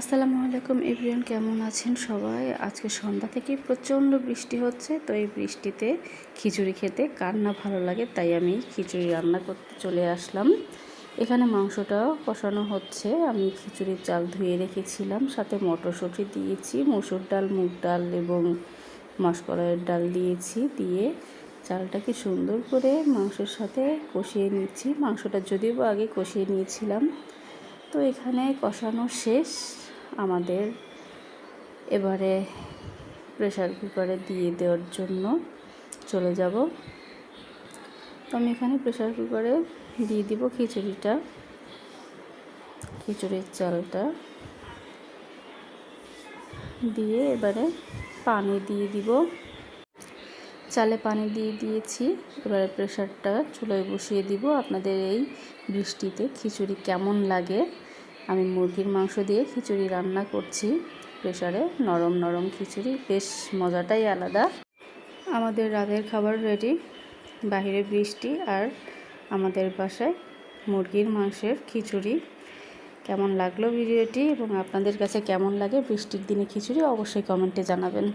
আসসালামু আলাইকুম এভরিওয়ান, কেমন আছেন সবাই? আজকে সন্ধ্যা থেকে প্রচণ্ড বৃষ্টি হচ্ছে, তো এই বৃষ্টিতে খিচুড়ি খেতে কার না ভালো লাগে তাই আমি খিচুড়ি রান্না করতে চলে আসলাম। এখানে মাংসটাও কষানো হচ্ছে, আমি খিচুড়ির চাল ধুয়ে রেখেছিলাম, সাথে মটরশুঁটি দিয়েছি, মসুর ডাল, মুগ ডাল এবং মাসকলাইয়ের ডাল দিয়েছি, দিয়ে চালটাকে সুন্দর করে মাংসের সাথে কষিয়ে নিচ্ছি, মাংসটা যদিও আগে কষিয়ে নিয়েছিলাম, তো এখানে কষানো শেষ। আমাদের এবারে প্রেশার কুকারে দিয়ে দেওয়ার জন্য চলে যাব। তো আমি এখানে প্রেশার কুকারে দিয়ে দিব খিচুড়িটা, খিচুড়ির চালটা। দিয়ে এবারে পানি দিয়ে দিব। চালে পানি দিয়ে দিয়েছি, এবারে প্রেশারটা চুলোয় বসিয়ে দিব। আপনাদের এই বৃষ্টিতে খিচুড়ি কেমন লাগে আমি মুরগির মাংস দিয়ে খিচুড়ি রান্না করছি। প্রেশারে নরম নরম খিচুড়ি। বেশ মজাটাই আলাদা। আমাদের রাতের খাবার রেডি বাহিরে বৃষ্টি আর আমাদের বাসায় মুরগির মাংসের খিচুড়ি। কেমন লাগল ভিডিওটি এবং আপনাদের কাছে কেমন লাগে বৃষ্টির দিনে খিচুড়ি অবশ্যই কমেন্টে জানাবেন।